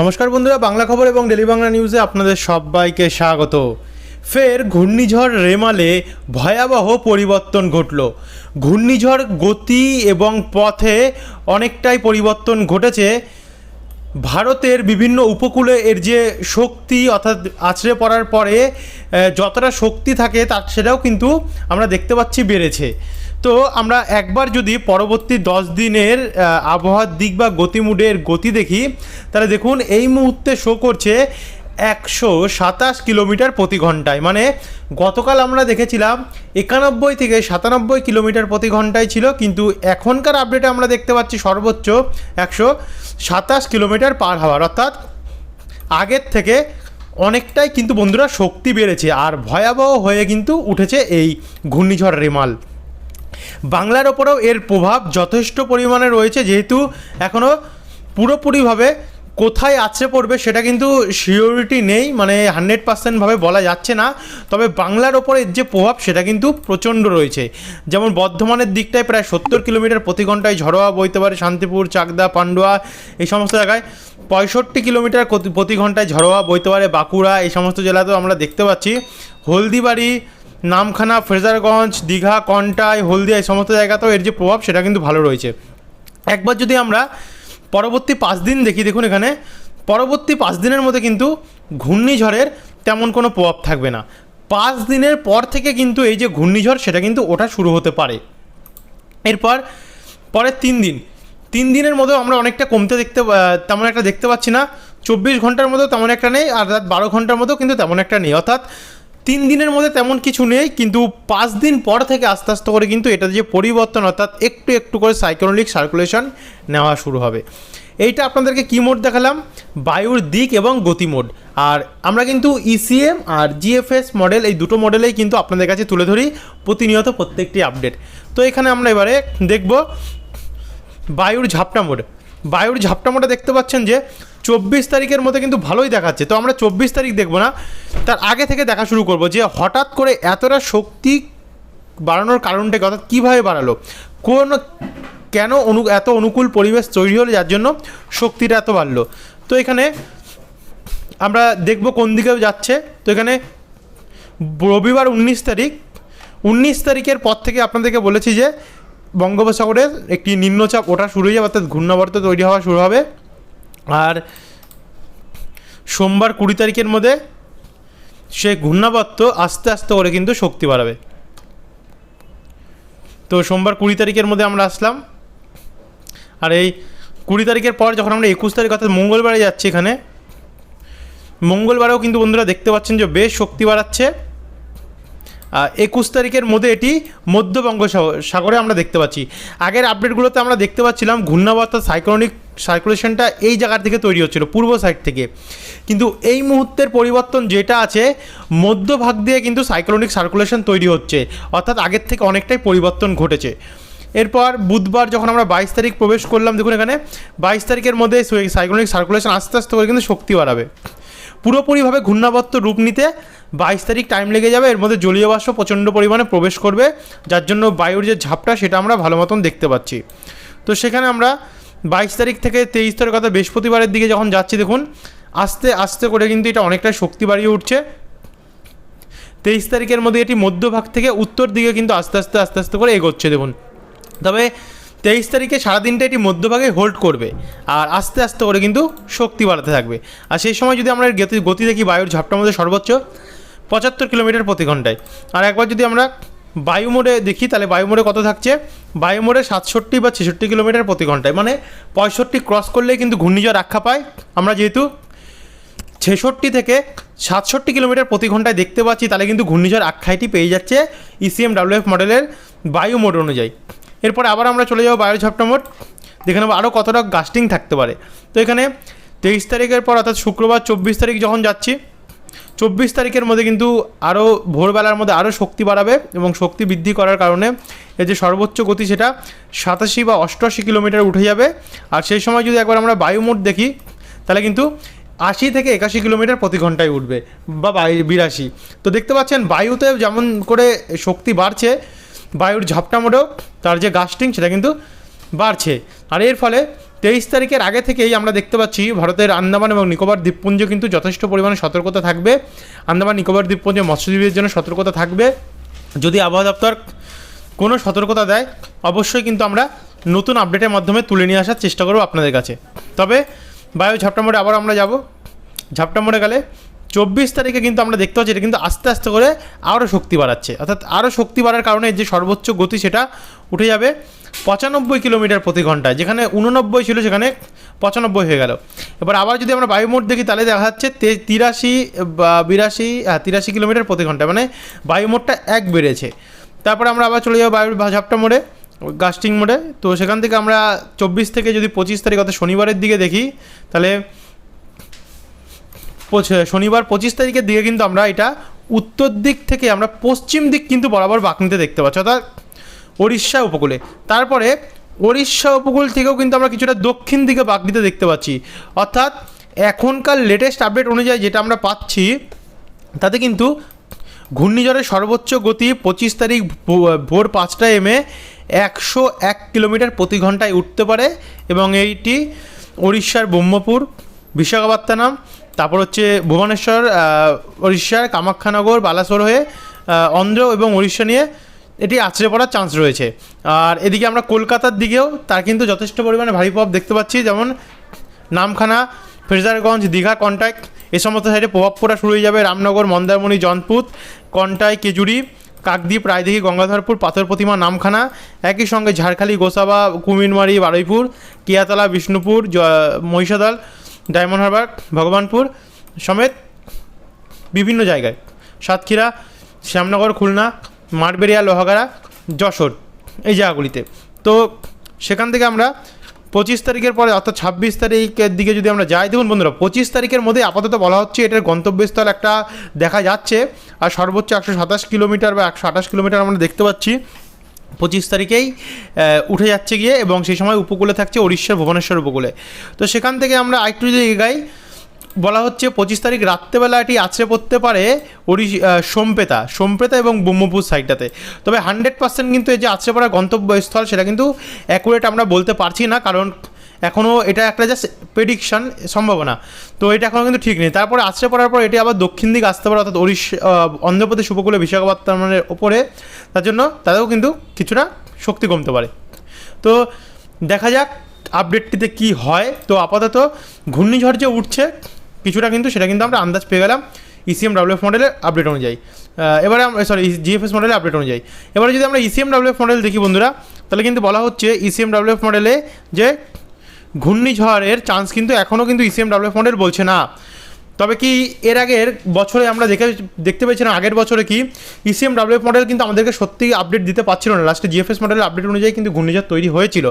নমস্কার বন্ধুরা, বাংলা খবর এবং ডেলি বাংলা নিউজে আপনাদের সবাইকে স্বাগত। ফের ঘূর্ণিঝড় রেমালে ভয়াবহ পরিবর্তন ঘটল। ঘূর্ণিঝড় গতি এবং পথে অনেকটাই পরিবর্তন ঘটেছে। ভারতের বিভিন্ন উপকূলে এর যে শক্তি অর্থাৎ আছড়ে পড়ার পরে যতটা শক্তি থাকে তার সেটাও কিন্তু আমরা দেখতে পাচ্ছি বেড়েছে। তো আমরা একবার যদি পরবর্তী দশ দিনের আবহাওয়ার দিক বা গতিমুডের গতি দেখি, তাহলে দেখুন এই মুহূর্তে শো করছে একশো সাতাশ কিলোমিটার প্রতি ঘন্টায়। মানে গতকাল আমরা দেখেছিলাম একানব্বই থেকে সাতানব্বই কিলোমিটার প্রতি ঘন্টায় ছিল, কিন্তু এখনকার আপডেটে আমরা দেখতে পাচ্ছি সর্বোচ্চ একশো সাতাশ কিলোমিটার পার হওয়ার অর্থাৎ আগের থেকে অনেকটাই কিন্তু বন্ধুরা শক্তি বেড়েছে, আর ভয়াবহ হয়ে কিন্তু উঠেছে এই ঘূর্ণিঝড় রেমাল। বাংলার ওপরেও এর প্রভাব যথেষ্ট পরিমাণে রয়েছে, যেহেতু এখনও পুরোপুরিভাবে কোথায় আছড়ে পড়বে সেটা কিন্তু সিওরিটি নেই মানে হান্ড্রেড পার্সেন্টভাবে বলা যাচ্ছে না। তবে বাংলার ওপরে যে প্রভাব সেটা কিন্তু প্রচণ্ড রয়েছে। যেমন বর্ধমানের দিকটায় প্রায় সত্তর কিলোমিটার প্রতি ঘন্টায় ঝড়োয়া বইতে পারে শান্তিপুর, চাকদা, পান্ডুয়া এই সমস্ত জায়গায় পঁয়ষট্টি কিলোমিটার প্রতি ঘন্টায় ঝড়োয়া বইতে পারে বাঁকুড়া এই সমস্ত জেলাতেও আমরা দেখতে পাচ্ছি। হলদিবাড়ি নামখানা ফ্রেজারগঞ্জ দীঘা, কন্টাই, হলদিয়া এই সমস্ত জায়গাতেও এর যে প্রভাব সেটা কিন্তু ভালো রয়েছে। একবার যদি আমরা পরবর্তী পাঁচ দিন দেখি, দেখুন এখানে, পরবর্তী পাঁচ দিনের মধ্যে কিন্তু ঘূর্ণিঝড়ের তেমন কোনো প্রভাব থাকবে না। পাঁচ দিনের পর থেকে কিন্তু এই যে ঘূর্ণিঝড়, সেটা কিন্তু ওঠা শুরু হতে পারে। এরপর পরের তিন দিন। তিন দিনের মধ্যেও আমরা অনেকটা কমতে দেখতে তেমন একটা দেখতে পাচ্ছি না। চব্বিশ ঘণ্টার মধ্যেও তেমন একটা নেই, আর রাত বারো ঘণ্টার মধ্যেও কিন্তু তেমন একটা নেই। অর্থাৎ তিন দিনের মধ্যে তেমন কিছু নেই, কিন্তু পাঁচ দিন পর থেকে আস্তে আস্তে করে কিন্তু এটা যে পরিবর্তন, অর্থাৎ একটু একটু করে সাইক্লোনিক সার্কুলেশন নেওয়া শুরু হবে। এইটা আপনাদেরকে কী মোড দেখালাম? বায়ুর দিক এবং গতি মোড আর আমরা কিন্তু ইসিএম আর জিএফএস মডেল এই দুটো মডেলেই কিন্তু আপনাদের কাছে তুলে ধরি প্রতিনিয়ত প্রত্যেকটি আপডেট তো এখানে আমরা এবারে দেখব বায়ুর ঝাপটা মোড বায়ুর ঝাপটা মোডে দেখতে পাচ্ছেন যে চব্বিশ তারিখের মধ্যে কিন্তু ভালোই দেখাচ্ছে। তো আমরা চব্বিশ তারিখ দেখব না, তার আগে থেকে দেখা শুরু করব যে হঠাৎ করে এতটা শক্তি বাড়ানোর কারণটাকে অর্থাৎ কীভাবে বাড়ালো? কোন, কেন অনু, এত অনুকূল পরিবেশ তৈরি হলো, যার জন্য শক্তিটা এত বাড়লো? তো এখানে আমরা দেখব কোন দিকে যাচ্ছে। তো এখানে রবিবার উনিশ তারিখ, উনিশ তারিখের পর থেকে আপনাদেরকে বলেছি যে বঙ্গোপসাগরের একটি নিম্নচাপ ওঠা শুরু হয়ে যাবে, অর্থাৎ ঘূর্ণাবর্ত তৈরি হওয়া শুরু হবে। আর সোমবার কুড়ি তারিখের মধ্যে সে ঘূর্ণাবর্ত আস্তে আস্তে করে কিন্তু শক্তি বাড়াবে। তো সোমবার কুড়ি তারিখের মধ্যে আমরা আসলাম। আর এই কুড়ি তারিখের পর যখন আমরা একুশ তারিখ, অর্থাৎ মঙ্গলবারে যাচ্ছি এখানে, মঙ্গলবারেও কিন্তু বন্ধুরা দেখতে পাচ্ছেন যে বেশ শক্তি বাড়াচ্ছে। একুশ তারিখের মধ্যে এটি মধ্য বঙ্গোসাগর সাগরে আমরা দেখতে পাচ্ছি। আগের আপডেটগুলোতে আমরা দেখতে পাচ্ছিলাম ঘূর্ণাবর্ত সাইক্লোনিক সার্কুলেশনটা এই জায়গার থেকে তৈরি হচ্ছিল, পূর্ব সাইড থেকে। কিন্তু এই মুহূর্তের পরিবর্তন যেটা আছে মধ্যভাগ দিয়ে কিন্তু সাইক্লোনিক সার্কুলেশন তৈরি হচ্ছে, অর্থাৎ আগের থেকে অনেকটাই পরিবর্তন ঘটেছে। এরপর বুধবার যখন আমরা বাইশ তারিখ প্রবেশ করলাম, দেখুন এখানে, বাইশ তারিখের মধ্যে সাইক্লোনিক সার্কুলেশন আস্তে আস্তে করে কিন্তু শক্তি বাড়াবে। পুরোপুরিভাবে ঘূর্ণাবর্ত রূপ নিতে বাইশ তারিখ টাইম লেগে যাবে, এর মধ্যে জলীয় বাষ্প প্রচণ্ড পরিমাণে প্রবেশ করবে, যার জন্য বায়ুর যে ঝাপটা সেটা আমরা ভালো মতন দেখতে পাচ্ছি। তো সেখানে আমরা বাইশ তারিখ থেকে তেইশ তারিখ অর্থাৎ বৃহস্পতিবারের দিকে যখন যাচ্ছি, দেখুন, আস্তে আস্তে করে কিন্তু এটা অনেকটা শক্তি বাড়িয়ে উঠছে। তেইশ তারিখের মধ্যে এটি মধ্যভাগ থেকে উত্তর দিকে কিন্তু আস্তে আস্তে আস্তে আস্তে করে এগোচ্ছে, দেখুন। তবে তেইশ তারিখে সারাদিনটা এটি মধ্যভাগে হোল্ড করবে আর আস্তে আস্তে করে কিন্তু শক্তি বাড়াতে থাকবে। আর সেই সময় যদি আমরা গতি গতি দেখি, বায়ুর ঝাপটার মধ্যে সর্বোচ্চ পঁচাত্তর কিলোমিটার প্রতি ঘন্টায়। আর একবার যদি আমরা বায়ু মোড়ে দেখি, তাহলে বায়ু মোড়ে কত থাকছে? বায়ু মোড়ে সাতষট্টি বা ছেষট্টি কিলোমিটার প্রতি ঘন্টায়। মানে পঁয়ষট্টি ক্রস করলেই কিন্তু ঘূর্ণিঝড় রক্ষা পায়। আমরা যেহেতু ছেষট্টি থেকে সাতষট্টি কিলোমিটার প্রতি ঘন্টায় দেখতে পাচ্ছি, তাহলে কিন্তু ঘূর্ণিঝড় আখ্যায়টি পেয়ে যাচ্ছে E ইসিএম ডাব্লিউএফ মডেলের বায়ু মোড অনুযায়ী। এরপর আবার আমরা চলে যাব বায়ু ঝাপটা মোড। দেখে আরও কতটা গাস্টিং থাকতে পারে। তো এখানে তেইশ তারিখের পর, অর্থাৎ শুক্রবার চব্বিশ তারিখ যখন যাচ্ছি চব্বিশ তারিখের মধ্যে কিন্তু আরও ভোরবেলার মধ্যে আরও শক্তি বাড়াবে এবং শক্তি বৃদ্ধি করার কারণে এর যে সর্বোচ্চ গতি সেটা সাতাশি বা অষ্টআশি কিলোমিটার উঠে যাবে। আর সেই সময় যদি একবার আমরা বায়ু মোড দেখি, তাহলে কিন্তু আশি থেকে একাশি কিলোমিটার প্রতি ঘন্টায় উঠবে বা বিরাশি। তো দেখতে পাচ্ছেন, বায়ুতে যেমন করে শক্তি বাড়ছে, বায়ুর ঝাপটা মোড়েও তার যে গাস্টিং সেটা কিন্তু বাড়ছে। আর এর ফলে তেইশ তারিখের আগে থেকেই আমরা দেখতে পাচ্ছি ভারতের আন্দামান এবং নিকোবর দ্বীপপুঞ্জ কিন্তু যথেষ্ট পরিমাণে সতর্কতা থাকবে। আন্দামান, নিকোবর দ্বীপপুঞ্জ মৎস্যজীবীদের জন্য সতর্কতা থাকবে। যদি আবহাওয়া দপ্তর কোনো সতর্কতা দেয়, অবশ্যই কিন্তু আমরা নতুন আপডেটের মাধ্যমে তুলে নিয়ে আসার চেষ্টা করব আপনাদের কাছে। তবে বায়ু ঝাপটা মোড়ে আবার আমরা যাব। ঝাপটা মোড়ে গেলে চব্বিশ তারিখে কিন্তু আমরা দেখতে পাচ্ছি এটা কিন্তু আস্তে আস্তে করে আরও শক্তি বাড়াচ্ছে। অর্থাৎ আরও শক্তি বাড়ার কারণে যে সর্বোচ্চ গতি সেটা উঠে যাবে পঁচানব্বই কিলোমিটার প্রতি ঘন্টায়, যেখানে উননব্বই ছিল সেখানে পঁচানব্বই হয়ে গেল। এবার আবার যদি আমরা বায়ুমোট দেখি তাহলে দেখা যাচ্ছে তিরাশি, বা বিরাশি হ্যাঁ তিরাশি কিলোমিটার প্রতি ঘণ্টা মানে বায়ুমোটটা এক বেড়েছে। তারপরে আমরা আবার চলে যাব বায়ুর ঝাপটা মোড়ে, গাস্টিং মোড়ে। তো সেখান থেকে আমরা চব্বিশ থেকে যদি পঁচিশ তারিখ, অর্থাৎ শনিবারের দিকে দেখি, তাহলে শনিবার পঁচিশ তারিখের দিকে কিন্তু আমরা এটা উত্তর দিক থেকে আমরা পশ্চিম দিক কিন্তু বরাবর বাঁক নিতে দেখতে পাচ্ছি, অর্থাৎ ওড়িশা উপকূলে। তারপরে ওড়িশা উপকূল থেকেও কিন্তু আমরা কিছুটা দক্ষিণ দিকে বাঁক নিতে দেখতে পাচ্ছি। অর্থাৎ এখনকার লেটেস্ট আপডেট অনুযায়ী যেটা আমরা পাচ্ছি, তাতে কিন্তু ঘূর্ণিঝড়ের সর্বোচ্চ গতি পঁচিশ তারিখ ভোর পাঁচটায় এমে একশো এক কিলোমিটার প্রতি ঘন্টায় উঠতে পারে এবং এইটি উড়িষ্যার ব্রহ্মপুর বিশাখাপত্তনম, তারপর হচ্ছে ভুবনেশ্বর উড়িষ্যার কামাখ্যানগর, বালাসোর হয়ে অন্ধ্র এবং উড়িষ্যা নিয়ে এটি আছড়ে পড়ার চান্স রয়েছে। আর এদিকে আমরা কলকাতার দিকেও তার কিন্তু যথেষ্ট পরিমাণে ভারী প্রভাব দেখতে পাচ্ছি। যেমন নামখানা ফ্রেজারগঞ্জ দীঘা কন্ট্যাক্ট এ সমস্ত সাইডে প্রভাব পড়া শুরু হয়ে যাবে রামনগর, মন্দারমণি জনপুত কন্টাই, কেজুরি, কাকদ্বীপ, রায়দিঘি, গঙ্গাধরপুর, পাথর প্রতিমা, নামখানা। একই সঙ্গে ঝাড়খালি, গোসাবা, কুমিরমারি, বারুইপুর, কিয়াতলা, বিষ্ণুপুর মহিষাদল ডায়মন্ড হারবার, ভগবানপুর সমেত বিভিন্ন জায়গায়। সাতক্ষীরা, শ্যামনগর, খুলনা, মাঠবেড়িয়া, লোহাগাড়া, যশোর এই জায়গাগুলিতে। তো সেখান থেকে আমরা পঁচিশ তারিখের পরে অর্থাৎ ছাব্বিশ তারিখের দিকে যদি আমরা যাই, দেখুন বন্ধুরা, পঁচিশ তারিখের মধ্যে আপাতত বলা হচ্ছে এটার গন্তব্যস্থল একটা দেখা যাচ্ছে। আর সর্বোচ্চ একশো সাতাশ কিলোমিটার বা একশো আঠাশ কিলোমিটার আমরা দেখতে পাচ্ছি। পঁচিশ তারিখেই উঠে যাচ্ছে গিয়ে এবং সেই সময় উপকূলে থাকছে উড়িষ্যার ভুবনেশ্বর উপকূলে। তো সেখান থেকে আমরা আরেকটু যদি এগাই, বলা হচ্ছে পঁচিশ তারিখ রাত্রেবেলা এটি আছড়ে পড়তে পারে ওড়ি সোমপেতা সোমপেতা এবং ব্রহ্মপুর সাইডটাতে। তবে হান্ড্রেড পার্সেন্ট কিন্তু এই যে আছড়ে পড়ার গন্তব্যস্থল সেটা কিন্তু অ্যাকুরেট আমরা বলতে পারছি না, কারণ এখনও এটা একটা জাস্ট প্রেডিকশন সম্ভাবনা। তো এটা এখনও কিন্তু ঠিক নেই। তারপরে আছড়ে পড়ার পর এটি আবার দক্ষিণ দিকে আসতে পারে, অর্থাৎ উড়িষ্যা অন্ধ্রপ্রদেশ উপকূলে বিশাখাপত্তনমের ওপরে। তার জন্য তাদেরও কিন্তু কিছুটা শক্তি কমতে পারে। তো দেখা যাক আপডেটটিতে কি হয়। তো আপাতত ঘূর্ণিঝড় যে উঠছে, কিছুটা কিন্তু সেটা কিন্তু আমরা আন্দাজ পেয়ে গেলাম ইসিএম ডাব্লিউএফ মডেলের আপডেট অনুযায়ী। এবারে সরি জিএফএস মডেলের আপডেট অনুযায়ী। এবারে যদি আমরা ইসিএম ডাব্লিউএফ মডেল দেখি বন্ধুরা, তাহলে কিন্তু বলা হচ্ছে ইসিএম ডাব্লিউএফ মডেলে যে ঘূর্ণিঝড়ের চান্স কিন্তু এখনও কিন্তু E ইসিএম ডাব্লিউএফ মডেল বলছে না। তবে কি এর আগের বছরে আমরা দেখে, দেখতে পেয়েছিলাম আগের বছরে কি E ইসিএম ডাব্লিউএফ মডেল কিন্তু আমাদেরকে সত্যি আপডেট দিতে পারছিল না। লাস্টে জিএফএস মডেলের আপডেট অনুযায়ী কিন্তু ঘূর্ণিঝড় তৈরি হয়েছিল।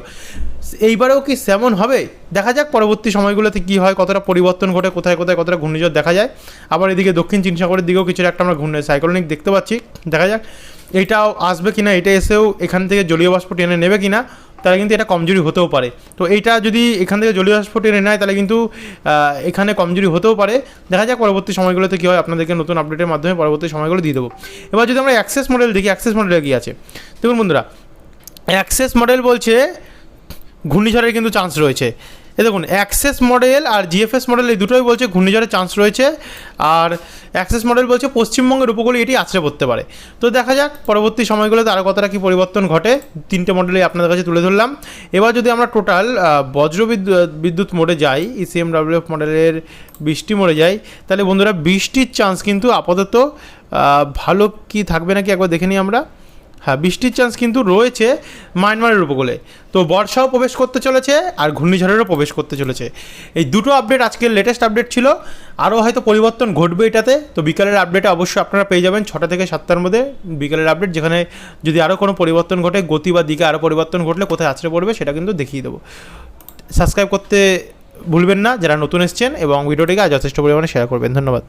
এইবারেও কি সেমন হবে? দেখা যাক পরবর্তী সময়গুলোতে কি হয়, কতটা পরিবর্তন ঘটে, কোথায় কোথায় কতটা ঘূর্ণিঝড় দেখা যায়। আবার এদিকে দক্ষিণ চীন সাগরের দিকেও কিছুটা একটা আমরা ঘূর্ণি সাইক্লোনিক দেখতে পাচ্ছি। দেখা যাক এইটাও আসবে কিনা, এটা এসেও এখান থেকে জলীয় বাষ্প টেনে নেবে কিনা। তাহলে কিন্তু এটা কমজোরি হতেও পারে। তো এইটা যদি এখান থেকে জলীয় বাষ্প টেনে নেয়, তাহলে কিন্তু এখানে কমজোরি হতেও পারে। দেখা যাক পরবর্তী সময়গুলোতে কী হয়। আপনাদেরকে নতুন আপডেটের মাধ্যমে পরবর্তী সময়গুলো দিয়ে দেবো। এবার যদি আমরা অ্যাক্সেস মডেল দেখি অ্যাক্সেস মডেলে কী আছে? দেখুন বন্ধুরা অ্যাক্সেস মডেল বলছে, ঘূর্ণিঝড়ের কিন্তু চান্স রয়েছে। এ দেখুন অ্যাক্সেস মডেল আর জিএফএস মডেল এই দুটোই বলছে ঘূর্ণিঝড়ের চান্স রয়েছে। আর অ্যাক্সেস মডেল বলছে পশ্চিমবঙ্গের উপকূলে এটি আছড়ে পড়তে পারে। তো দেখা যাক, পরবর্তী সময়গুলোতে আরও কতটা কী পরিবর্তন ঘটে। তিনটে মডেলই আপনাদের কাছে তুলে ধরলাম। এবার যদি আমরা টোটাল বজ্র বিদ্যুৎ মোডে যাই E ইসিএম ডাব্লিউএফ মডেলের বৃষ্টি মোডে যাই, তাহলে বন্ধুরা বৃষ্টির চান্স কিন্তু আপাতত ভালো কি থাকবে নাকি একবার দেখে নিই আমরা। হ্যাঁ বৃষ্টির চান্স কিন্তু রয়েছে মায়ানমারের উপকূলে। তো বর্ষাও প্রবেশ করতে চলেছে আর ঘূর্ণিঝড়েরও প্রবেশ করতে চলেছে। এই দুটো আপডেট আজকের লেটেস্ট আপডেট ছিল। আরও হয়তো পরিবর্তন ঘটবে এটাতে। তো বিকালের আপডেটে অবশ্যই আপনারা পেয়ে যাবেন ছটা থেকে সাতটার মধ্যে। বিকালের আপডেট যেখানে যদি আরও কোনো পরিবর্তন ঘটে, গতি বা দিকে আরও পরিবর্তন ঘটলে কোথায় আছড়ে পড়বে সেটা কিন্তু দেখিয়ে দেবো। সাবস্ক্রাইব করতে ভুলবেন না। যারা নতুন এসছেন এবং ভিডিওটিকে যথেষ্ট পরিমাণে শেয়ার করবেন। ধন্যবাদ।